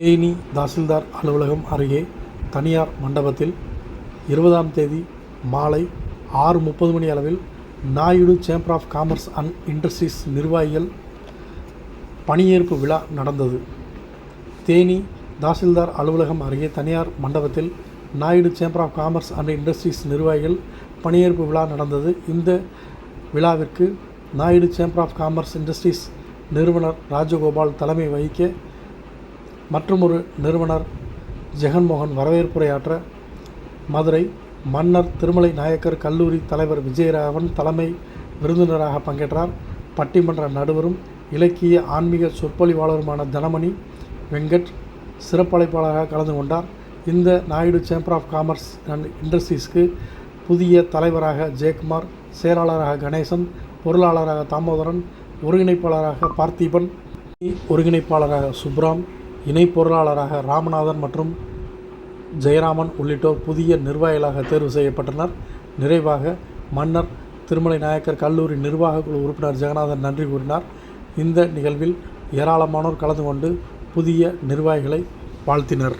தேனி தாசில்தார் அலுவலகம் அருகே தனியார் மண்டபத்தில் இருபதாம் தேதி மாலை ஆறு முப்பது மணி அளவில் Naidu chamber of commerce and industries நிர்வாகிகள் பணியேற்பு விழா நடந்தது. தேனி தாசில்தார் அலுவலகம் அருகே தனியார் மண்டபத்தில் Naidu chamber of commerce and industries நிர்வாகிகள் பணியேற்பு விழா நடந்தது. இந்த விழாவிற்கு Naidu chamber of commerce industries நிறுவனர் ராஜகோபால் தலைமை வகிக்க மற்றுமொரு நிறுவனர் ஜெகன்மோகன் வரவேற்புரையாற்ற மதுரை மன்னர் திருமலை நாயக்கர் கல்லூரி தலைவர் விஜயராகவன் தலைமை விருந்தினராக பங்கேற்றார். பட்டிமன்ற நடுவரும் இலக்கிய ஆன்மீக சொற்பொழிவாளருமான தனமணி வெங்கட் சிறப்பழைப்பாளராக கலந்து கொண்டார். இந்த Naidu chamber of commerce and இண்டஸ்ட்ரீஸ்க்கு புதிய தலைவராக ஜெயக்குமார் செயலாளராக கணேசன் பொருளாளராக தாமோதரன் ஒருங்கிணைப்பாளராக பார்த்திபன் ஒருங்கிணைப்பாளராக சுப்ராம் இணை பொருளாளராக ராமநாதன் மற்றும் ஜெயராமன் உள்ளிட்டோர் புதிய நிர்வாகிகளாக தேர்வு செய்யப்பட்டனர். நிறைவாக மன்னர் திருமலை நாயக்கர் கல்லூரி நிர்வாக குழு உறுப்பினர் ஜெகநாதன் நன்றி கூறினார். இந்த நிகழ்வில் ஏராளமானோர் கலந்து கொண்டு புதிய நிர்வாகிகளை வாழ்த்தினர்.